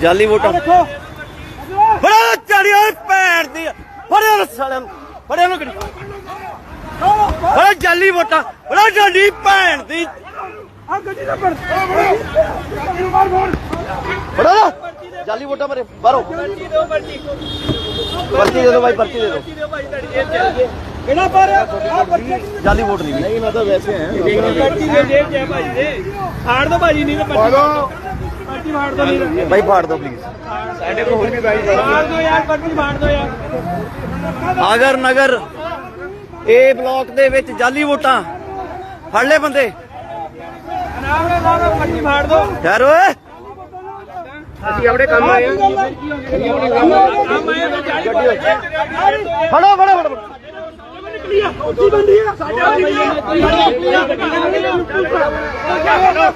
ਜਾਲੀ ਵੋਟਾਂ। ਫੜਾ ਚੜੀ ਓਏ ਭੈਣ ਦੀ। ਫੜਿਆ ਨੂੰ ਸਾਲਿਆਂ ਨੂੰ। ਫੜਿਆ ਨੂੰ ਗੱਡੀ। ਫੜਾ ਜਾਲੀ ਵੋਟਾਂ। ਫੜਾ ਜਾਲੀ ਭੈਣ ਦੀ। ਆ ਗੱਡੀ ਦਾ ਪਰ ਫੜਾ ਜਾਲੀ ਵੋਟਾਂ ਮਰੇ ਬਾਹਰੋਂ। ਪਰਚੀ ਦਿਓ ਪਰਚੀ ਪਰਚੀ ਦੇ ਦਿਓ ਬਾਈ ਪਰਚੀ ਦੇ ਦਿਓ। ਦਿਓ ਭਾਈ ਤੁਹਾਡੀ ਜੇਬ ਚ ਕਿਹੜਾ ਪਰ ਆ ਪਰਚੀ ਜਾਲੀ ਵੋਟ ਨਹੀਂ ਨਹੀਂ ਮੈਂ ਤਾਂ ਵੈਸੇ ਪਰਚੀ ਦੇ ਜੇਬ ਚ ਹੈ ਭਾਈ ਦੇ ਫਾੜ ਦੋ ਭਾਜੀ ਨਹੀਂ ਤਾਂ ਪਰਚੀ ਪਰਚੀ ਫਾੜ ਦੋ ਬਾਈ ਦਿਓ ਪਲੀਜ਼ ਸਾਡੇ ਕੋਲ ਹੋਰ ਵੀ ਭਾਈ ਫਾੜ ਦੋ ਯਾਰ ਪਰਚੀ ਫਾੜ ਦੋ ਯਾਰ। ਆਗਰ ਨਗਰ ਇਹ ਬਲਾਕ ਦੇ ਵਿੱਚ ਜਾਲੀ ਵੋਟਾਂ। ਫੜ ਲੈ ਬੰਦੇ। ਨਾਮ ਨਾਲ ਨਾਮ ਪਰਚੀ ਫਾੜ ਦੋ ਠਹਿਰ ਓਏ। ਅਸੀਂ ਆਪਣੇ ਕੰਮ ਆਏ ਆ ਕੰਮ ਆਏ ਆ ਜਾਲੀ ਫੜੋ ਫੜੋ ਫੜੋ। ਉੱਚੀ ਬੰਦੀ ਆ ਸਾਡਾ ਹੈਲੋ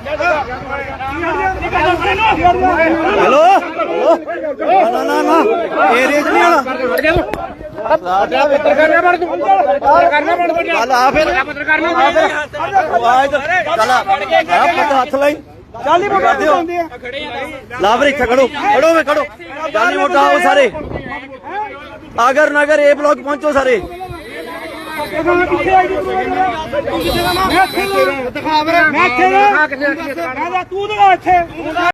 ਹੈਲੋ? ਨਾ ਨਾ ਨਾ ਏਰੀਆ ਚ ਨਹੀਂ ਆਣਾ ਸਾਡਾ ਪੱਤਰਕਾਰ ਨਾ। ਬਣ ਤੂੰ ਪੱਤਰਕਾਰ ਨਾ ਬਣ ਚੱਲ ਆ ਫਿਰ। ਪੱਤਰਕਾਰ ਨਾ ਆ ਫਿਰ। ਆ ਇੱਧਰ ਚੱਲ ਆ। ਆ ਪੱਤ ਹੱਥ ਲਾਈ। ਜਾਲੀ ਕਰਦੇ ਹੋ ਲਾ ਫਿਰ ਇੱਥੇ ਖੜੋ। ਖੜੋ ਵੇ ਖੜੋ। ਜਾਲੀ ਵੋਟਾਂ ਆਓ ਸਾਰੇ। ਆਗਰ ਨਗਰ ਏ ਬਲਾਕ ਪਹੁੰਚੋ ਸਾਰੇ। ਮੈਂ ਇੱਥੇ ਦਿਖਾ ਵੀਰੇ ਮੈਂ ਇੱਥੇ ਤੂੰ ਦਿਖਾ ਇੱਥੇ